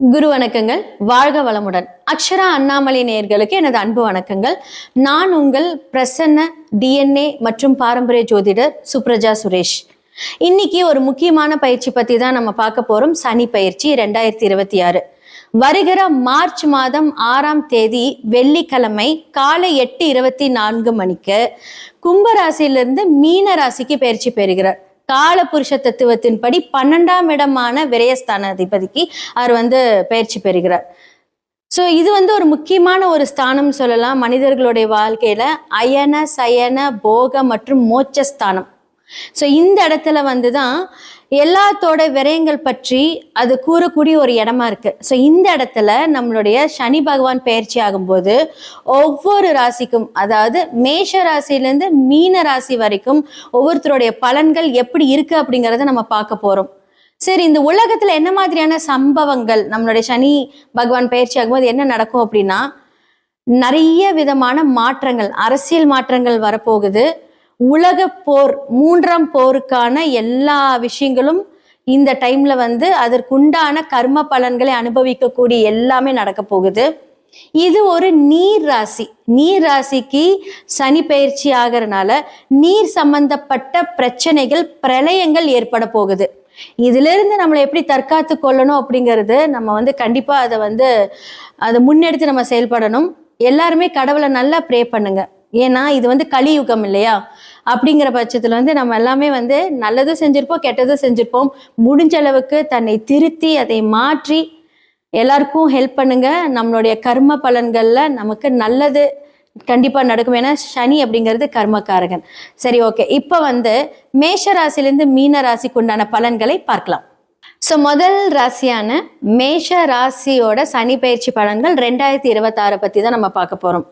குரு வணக்கங்கள். வாழ்க வளமுடன். அக்ஷரா அண்ணாமலை நேயர்களுக்கு எனது அன்பு வணக்கங்கள். நான் உங்கள் பிரசன்ன டிஎன்ஏ மற்றும் பாரம்பரிய ஜோதிடர் சுப்ரஜா சுரேஷ். இன்னைக்கு ஒரு முக்கியமான பயிற்சி பத்தி தான் நம்ம பார்க்க போறோம். சனி பயிற்சி ரெண்டாயிரத்தி இருபத்தி ஆறு. வருகிற மார்ச் மாதம் ஆறாம் தேதி வெள்ளிக்கிழமை காலை எட்டு இருபத்தி நான்கு மணிக்கு கும்பராசியிலிருந்து மீன ராசிக்கு பயிற்சி பெறுகிறார். கால புருஷ தத்துவத்தின்படி பன்னெண்டாம் இடமான விரயஸ்தான அதிபதிக்கு அவர் வந்து பயிற்சி பெறுகிறார். ஸோ இது வந்து ஒரு முக்கியமான ஒரு ஸ்தானம் சொல்லலாம். மனிதர்களுடைய வாழ்க்கையில அயன சயன போக மற்றும் மோட்சஸ்தானம். ஸோ இந்த இடத்துல வந்து தான் எல்லாத்தோட விரயங்கள் பற்றி அது கூறக்கூடிய ஒரு இடமா இருக்கு. ஸோ இந்த இடத்துல நம்மளுடைய சனி பகவான் பயிற்சி ஆகும்போது ஒவ்வொரு ராசிக்கும் அதாவது மேஷ ராசியிலேருந்து மீன ராசி வரைக்கும் ஒவ்வொருத்தருடைய பலன்கள் எப்படி இருக்கு அப்படிங்கிறத நம்ம பார்க்க போறோம். சரி இந்த உலகத்துல என்ன மாதிரியான சம்பவங்கள் நம்மளுடைய சனி பகவான் பயிற்சி ஆகும்போது என்ன நடக்கும் அப்படின்னா நிறைய விதமான மாற்றங்கள் அரசியல் மாற்றங்கள் வரப்போகுது. உலக போர் மூன்றாம் போருக்கான எல்லா விஷயங்களும் இந்த டைம்ல வந்து அதற்குண்டான கர்ம பலன்களை அனுபவிக்கக்கூடிய எல்லாமே நடக்க போகுது. இது ஒரு நீர் ராசி. நீர் ராசிக்கு சனி பயிற்சி ஆகிறனால நீர் சம்பந்தப்பட்ட பிரச்சனைகள் பிரளயங்கள் ஏற்பட போகுது. இதுல இருந்து நம்மளை எப்படி தற்காத்து கொள்ளணும் அப்படிங்கிறது நம்ம வந்து கண்டிப்பா அதை வந்து அதை முன்னெடுத்து நம்ம செயல்படணும். எல்லாருமே கடவுளை நல்லா ப்ரே பண்ணுங்க. ஏன்னா இது வந்து கலியுகம் இல்லையா? அப்படிங்கிற பட்சத்தில் வந்து நம்ம எல்லாமே வந்து நல்லதும் செஞ்சுருப்போம் கெட்டதும் செஞ்சுருப்போம். முடிஞ்ச அளவுக்கு தன்னை திருத்தி அதை மாற்றி எல்லாருக்கும் ஹெல்ப் பண்ணுங்க. நம்மளுடைய கர்ம பலன்களில் நமக்கு நல்லது கண்டிப்பாக நடக்கும். ஏன்னா சனி அப்படிங்கிறது கர்மக்காரகன். சரி ஓகே இப்போ வந்து மேஷ ராசிலேருந்து மீன ராசிக்கு உண்டான பலன்களை பார்க்கலாம். ஸோ முதல் ராசியான மேஷ ராசியோட சனி பயிற்சி பலன்கள் ரெண்டாயிரத்தி இருபத்தாறு பற்றி தான் நம்ம பார்க்க போகிறோம்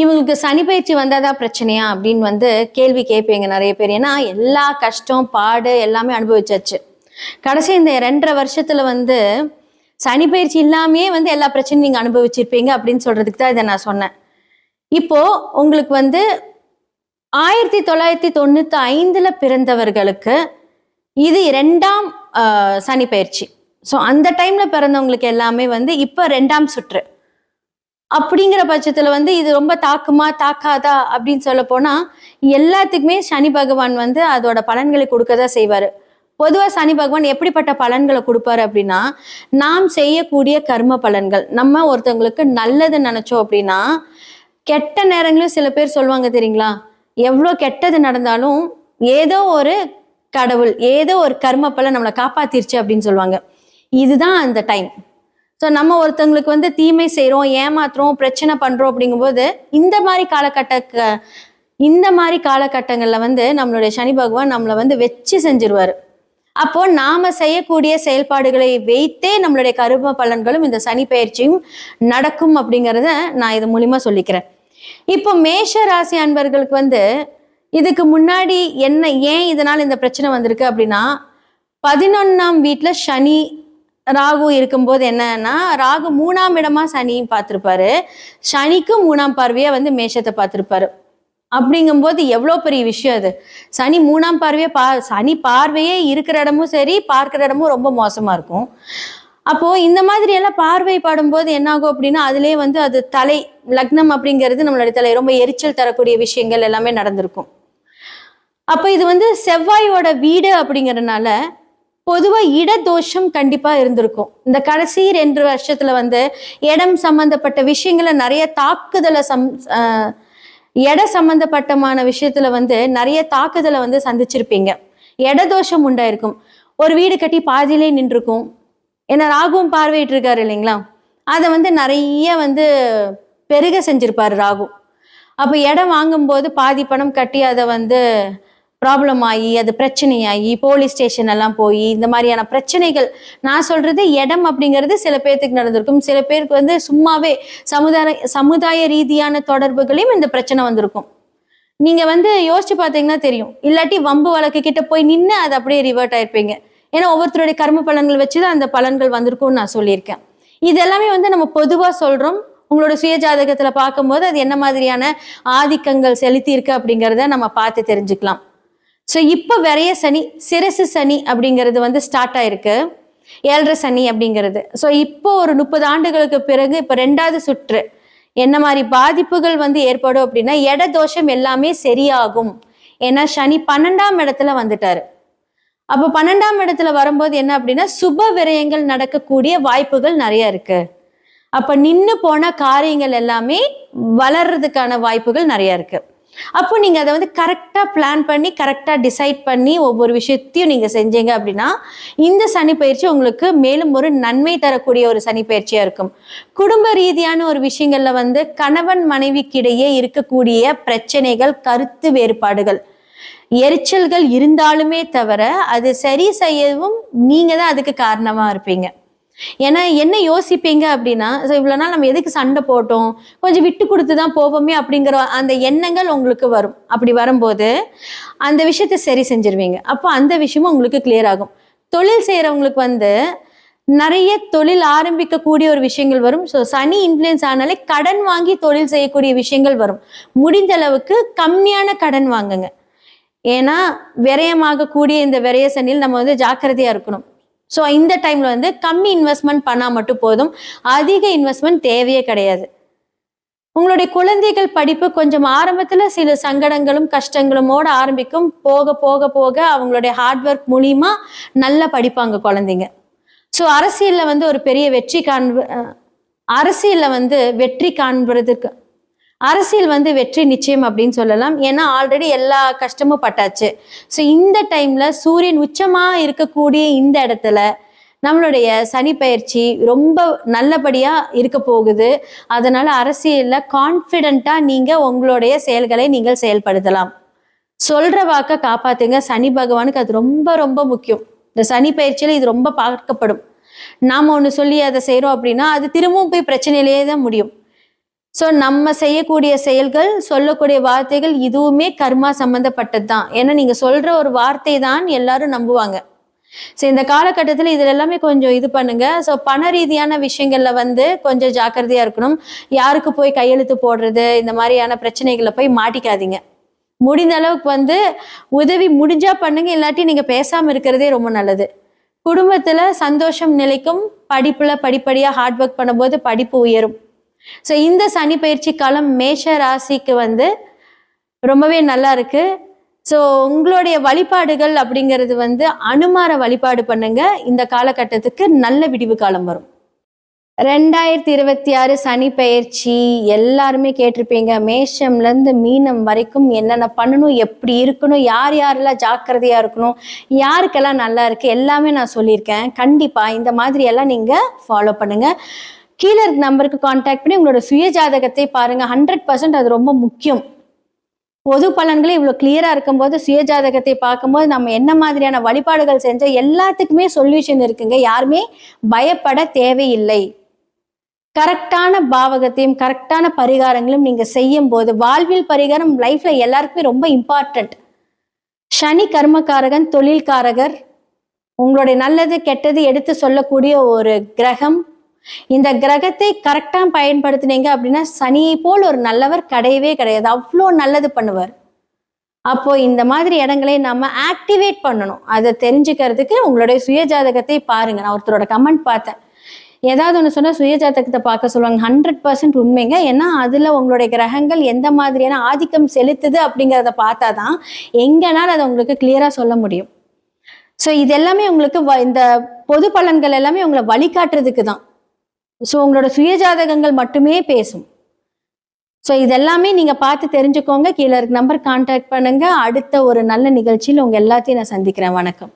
இவங்களுக்கு சனி பயிற்சி வந்தாதான் பிரச்சனையா அப்படின்னு வந்து கேள்வி கேட்பீங்க நிறைய பேர். ஏன்னா எல்லா கஷ்டம் பாடு எல்லாமே அனுபவிச்சாச்சு. கடைசி இந்த ரெண்டரை வருஷத்துல வந்து சனி பயிற்சி இல்லாமையே வந்து எல்லா பிரச்சனையும் நீங்க அனுபவிச்சிருப்பீங்க அப்படின்னு சொல்றதுக்கு தான் இதை நான் சொன்னேன். இப்போ உங்களுக்கு வந்து ஆயிரத்தி தொள்ளாயிரத்தி தொண்ணூத்தி ஐந்துல பிறந்தவர்களுக்கு இது இரண்டாம் சனி பயிற்சி. ஸோ அந்த டைம்ல பிறந்தவங்களுக்கு எல்லாமே வந்து இப்போ ரெண்டாம் சுற்று. அப்படிங்கிற பட்சத்துல வந்து இது ரொம்ப தாக்குமா தாக்காதா அப்படின்னு சொல்ல போனா எல்லாத்துக்குமே சனி பகவான் வந்து அதோட பலன்களை கொடுக்கதா செய்வாரு. பொதுவா சனி பகவான் எப்படிப்பட்ட பலன்களை கொடுப்பாரு அப்படின்னா நாம் செய்யக்கூடிய கர்ம பலன்கள். நம்ம ஒருத்தவங்களுக்கு நல்லது நினைச்சோம் அப்படின்னா கெட்ட நேரங்களும் சில பேர் சொல்லுவாங்க தெரியுங்களா? எவ்வளோ கெட்டது நடந்தாலும் ஏதோ ஒரு கடவுள் ஏதோ ஒரு கர்ம பலன் நம்மளை காப்பாத்திருச்சு அப்படின்னு சொல்லுவாங்க. இதுதான் அந்த டைம். ஸோ நம்ம ஒருத்தவங்களுக்கு வந்து தீமை செய்கிறோம் ஏமாத்துறோம் பிரச்சனை பண்ணுறோம் அப்படிங்கும்போது இந்த மாதிரி காலகட்ட இந்த மாதிரி காலகட்டங்களில் வந்து நம்மளுடைய சனி பகவான் நம்மளை வந்து வச்சு செஞ்சிருவார். அப்போ நாம செய்யக்கூடிய செயல்பாடுகளை வைத்தே நம்மளுடைய கரும பலன்களும் இந்த சனி பயிற்சியும் நடக்கும் அப்படிங்கிறத நான் இது மூலிமா சொல்லிக்கிறேன். இப்போ மேஷ ராசி அன்பர்களுக்கு வந்து இதுக்கு முன்னாடி என்ன ஏன் இதனால் இந்த பிரச்சனை வந்திருக்கு அப்படின்னா பதினொன்னாம் வீட்டில் சனி ராகு இருக்கும்போது என்னன்னா ராகு மூணாம் இடமா சனியும் பார்த்திருப்பாரு. சனிக்கும் மூணாம் பார்வையா வந்து மேஷத்தை பார்த்திருப்பாரு. அப்படிங்கும்போது எவ்வளோ பெரிய விஷயம் அது. சனி மூணாம் பார்வையே பா சனி பார்வையே இருக்கிற இடமும் சரி பார்க்குற இடமும் ரொம்ப மோசமாக இருக்கும். அப்போது இந்த மாதிரி எல்லாம் பார்வை பாடும்போது என்னாகும் அப்படின்னா அதுலேயே வந்து அது தலை லக்னம் அப்படிங்கிறது நம்மளுடைய தலை ரொம்ப எரிச்சல் தரக்கூடிய விஷயங்கள் எல்லாமே நடந்திருக்கும். அப்போ இது வந்து செவ்வாயோட வீடு அப்படிங்கிறதுனால பொதுவா இடதோஷம் கண்டிப்பா இருந்திருக்கும். இந்த கடைசி ரெண்டு வருஷத்துல வந்து இடம் சம்பந்தப்பட்ட விஷயங்களை நிறைய தாக்குதலை சம் இட சம்பந்தப்பட்டமான விஷயத்துல வந்து நிறைய தாக்குதலை வந்து சந்திச்சிருப்பீங்க. இடதோஷம் உண்டாயிருக்கும். ஒரு வீடு கட்டி பாதியிலே நின்றுருக்கும். ஏன்னா ராகுவும் பார்வையிட்டு இருக்காரு இல்லைங்களா? அதை வந்து நிறைய வந்து பெருக செஞ்சிருப்பாரு ராகு. அப்போ இடம் வாங்கும்போது பாதி பணம் கட்டி அதை வந்து ப்ராப்ளம் ஆகி அது பிரச்சனையாகி போலீஸ் ஸ்டேஷன் எல்லாம் போய் இந்த மாதிரியான பிரச்சனைகள். நான் சொல்றது இடம் அப்படிங்கிறது சில பேர்த்துக்கு நடந்திருக்கும். சில பேருக்கு வந்து சும்மாவே சமுதாய சமுதாய ரீதியான தொடர்புகளையும் இந்த பிரச்சனை வந்திருக்கும். நீங்க வந்து யோசிச்சு பார்த்தீங்கன்னா தெரியும். இல்லாட்டி வம்பு வழக்கு கிட்ட போய் நின்று அது அப்படியே ரிவர்ட் ஆயிருப்பீங்க. ஏன்னா ஒவ்வொருத்தருடைய கர்ம பலன்கள் வச்சுதான் அந்த பலன்கள் வந்திருக்கும்னு நான் சொல்லியிருக்கேன். இது எல்லாமே வந்து நம்ம பொதுவா சொல்றோம். உங்களோட சுயஜாதகத்தில் பார்க்கும்போது அது என்ன மாதிரியான ஆதிக்கங்கள் செலுத்தி இருக்கு அப்படிங்கிறத நம்ம பார்த்து தெரிஞ்சுக்கலாம். ஸோ இப்போ விரைய சனி சிரசு சனி அப்படிங்கிறது வந்து ஸ்டார்ட் ஆயிருக்கு. ஏழரை சனி அப்படிங்கிறது. ஸோ இப்போ ஒரு முப்பது ஆண்டுகளுக்கு பிறகு இப்போ ரெண்டாவது சுற்று. என்ன மாதிரி பாதிப்புகள் வந்து ஏற்படும் அப்படின்னா எட தோஷம் எல்லாமே சரியாகும். ஏன்னா சனி பன்னெண்டாம் இடத்துல வந்துட்டாரு. அப்போ பன்னெண்டாம் இடத்துல வரும்போது என்ன அப்படின்னா சுப விரயங்கள் நடக்கக்கூடிய வாய்ப்புகள் நிறைய இருக்கு. அப்போ நின்று போன காரியங்கள் எல்லாமே வளர்றதுக்கான வாய்ப்புகள் நிறைய இருக்குது அப்போ நீங்கள் அதை வந்து கரெக்டாக பிளான் பண்ணி கரெக்டாக டிசைட் பண்ணி ஒவ்வொரு விஷயத்தையும் நீங்கள் செஞ்சீங்க அப்படின்னா இந்த சனி பயிற்சி உங்களுக்கு மேலும் ஒரு நன்மை தரக்கூடிய ஒரு சனி பயிற்சியாக இருக்கும். குடும்ப ரீதியான ஒரு விஷயங்களில் வந்து கணவன் மனைவிக்கிடையே இருக்கக்கூடிய பிரச்சனைகள் கருத்து வேறுபாடுகள் எரிச்சல்கள் இருந்தாலுமே தவிர அது சரி செய்யவும் நீங்கள் தான் அதுக்கு காரணமாக இருப்பீங்க. ஏன்னா என்ன யோசிப்பீங்க அப்படின்னா ஸோ இவ்வளோ நாள் நம்ம எதுக்கு சண்டை போட்டோம்? கொஞ்சம் விட்டு கொடுத்து தான் போவோமே அப்படிங்கிற அந்த எண்ணங்கள் உங்களுக்கு வரும். அப்படி வரும்போது அந்த விஷயத்தை சரி செஞ்சிருவீங்க. அப்போ அந்த விஷயமும் உங்களுக்கு கிளியர் ஆகும். தொழில் செய்கிறவங்களுக்கு வந்து நிறைய தொழில் ஆரம்பிக்கக்கூடிய ஒரு விஷயங்கள் வரும். ஸோ சனி இன்ஃப்ளூயன்ஸ் ஆனாலே கடன் வாங்கி தொழில் செய்யக்கூடிய விஷயங்கள் வரும். முடிந்த அளவுக்கு கம்மியான கடன் வாங்குங்க. ஏன்னா விரயமாகக்கூடிய இந்த விரய சனியில் நம்ம வந்து ஜாக்கிரதையாக இருக்கணும். ஸோ இந்த டைம்ல வந்து கம்மி இன்வெஸ்ட்மெண்ட் பண்ணால் மட்டும் போதும். அதிக இன்வெஸ்ட்மெண்ட் தேவையே கிடையாது. உங்களுடைய குழந்தைகள் படிப்பு கொஞ்சம் ஆரம்பத்தில் சில சங்கடங்களும் கஷ்டங்களுமோடு ஆரம்பிக்கும். போக போக போக அவங்களுடைய ஹார்ட் ஒர்க் மூலிமா நல்லா படிப்பாங்க குழந்தைங்க. ஸோ அரசியலில் வந்து ஒரு பெரிய வெற்றி காண்ப அரசியலில் வந்து வெற்றி காண்பதற்கு அரசியல் வந்து வெற்றி நிச்சயம் அப்படின்னு சொல்லலாம். ஏன்னா ஆல்ரெடி எல்லா கஷ்டமும் பட்டாச்சு. ஸோ இந்த டைம்ல சூரியன் உச்சமாக இருக்கக்கூடிய இந்த இடத்துல நம்மளுடைய சனி பயிற்சி ரொம்ப நல்லபடியாக இருக்க போகுது. அதனால அரசியலில் கான்ஃபிடென்ட்டா நீங்கள் உங்களுடைய செயல்களை நீங்கள் செயல்படுத்தலாம். சொல்ற வாக்க காப்பாத்துங்க. சனி பகவானுக்கு அது ரொம்ப ரொம்ப முக்கியம். இந்த சனி பயிற்சியில் இது ரொம்ப பார்க்கப்படும். நாம் ஒன்று சொல்லி அதை செய்கிறோம் அப்படின்னா அது திரும்பவும் போய் பிரச்சனையிலேயே தான் முடியும். ஸோ நம்ம செய்யக்கூடிய செயல்கள் சொல்லக்கூடிய வார்த்தைகள் இதுவுமே கர்மா சம்பந்தப்பட்டது தான் ஏன்னா நீங்கள் சொல்கிற ஒரு வார்த்தை தான் எல்லாரும் நம்புவாங்க. ஸோ இந்த காலகட்டத்தில் இதில் எல்லாமே கொஞ்சம் இது பண்ணுங்க. ஸோ பண ரீதியான விஷயங்களில் வந்து கொஞ்சம் ஜாக்கிரதையாக இருக்கணும். யாருக்கு போய் கையெழுத்து போடுறது இந்த மாதிரியான பிரச்சனைகளை போய் மாட்டிக்காதீங்க. முடிந்த அளவுக்கு வந்து உதவி முடிஞ்சா பண்ணுங்க. இல்லாட்டி நீங்கள் பேசாமல் இருக்கிறதே ரொம்ப நல்லது. குடும்பத்தில் சந்தோஷம் நிலைக்கும் படிப்பில் படிப்படியாக ஹார்ட் ஒர்க் பண்ணும்போது படிப்பு உயரும். ஸோ இந்த சனி பயிற்சி காலம் மேஷ ராசிக்கு வந்து ரொம்பவே நல்லா இருக்கு. ஸோ உங்களுடைய வழிபாடுகள் அப்படிங்கிறது வந்து அனுமார வழிபாடு பண்ணுங்க. இந்த காலகட்டத்துக்கு நல்ல விடிவு காலம் வரும். ரெண்டாயிரத்தி இருபத்தி ஆறு சனி பயிற்சி எல்லாருமே கேட்டிருப்பீங்க. மேஷம்லேருந்து மீனம் வரைக்கும் என்னென்ன பண்ணணும் எப்படி இருக்கணும் யார் யாரெல்லாம் ஜாக்கிரதையாக இருக்கணும் யாருக்கெல்லாம் நல்லா இருக்குது எல்லாமே நான் சொல்லியிருக்கேன். கண்டிப்பாக இந்த மாதிரி எல்லாம் ஃபாலோ பண்ணுங்கள் கீழே இருக்க நம்பருக்கு காண்டாக்ட் பண்ணி உங்களோட சுய ஜாதகத்தை பாருங்க. ஹண்ட்ரட் பர்சன்ட் அது ரொம்ப முக்கியம். பொது பலன்களே இவ்வளோ கிளியராக இருக்கும்போது சுய ஜாதகத்தை பார்க்கும்போது நம்ம என்ன மாதிரியான வழிபாடுகள் செஞ்ச எல்லாத்துக்குமே சொல்யூஷன் இருக்குங்க. யாருமே பயப்பட தேவையில்லை. கரெக்டான பாவகத்தையும் கரெக்டான பரிகாரங்களும் நீங்கள் செய்யும் போது வாழ்வில் பரிகாரம் லைஃப்ல எல்லாருக்குமே ரொம்ப இம்பார்ட்டன்ட் சனி கர்மகாரகன் தொழில்காரகர் உங்களுடைய நல்லது கெட்டது எடுத்து சொல்லக்கூடிய ஒரு கிரகம் இந்த கிரகத்தை கரெக்டாக பயன்படுத்தினீங்க அப்படின்னா சனியை போல் ஒரு நல்லவர் கிடையவே கிடையாது. அவ்வளோ நல்லது பண்ணுவார். அப்போ இந்த மாதிரி இடங்களை நம்ம ஆக்டிவேட் பண்ணணும். அதை தெரிஞ்சுக்கிறதுக்கு உங்களுடைய சுயஜாதகத்தை பாருங்க. நான் ஒருத்தரோட கமெண்ட் பார்த்தேன். ஏதாவது ஒன்று சொன்னால் சுயஜாதகத்தை பார்க்க சொல்லுவாங்க. ஹண்ட்ரட் பர்சன்ட் உண்மைங்க. ஏன்னா அதில் உங்களுடைய கிரகங்கள் எந்த மாதிரியான ஆதிக்கம் செலுத்துது அப்படிங்கிறத பார்த்தா தான் எங்கேனாலும் அதை உங்களுக்கு கிளியராக சொல்ல முடியும். ஸோ இது எல்லாமே உங்களுக்கு வ- இந்த பொது பலன்கள் எல்லாமே உங்களை வழிகாட்டுறதுக்கு தான் ஸோ உங்களோட சுயஜாதகங்கள் மட்டுமே பேசும். ஸோ இதெல்லாமே நீங்கள் பார்த்து தெரிஞ்சுக்கோங்க. கீழே இருக்க நம்பர் கான்டாக்ட் பண்ணுங்கள் அடுத்த ஒரு நல்ல நிகழ்ச்சியில் உங்கள் எல்லாத்தையும் நான் சந்திக்கிறேன். வணக்கம்.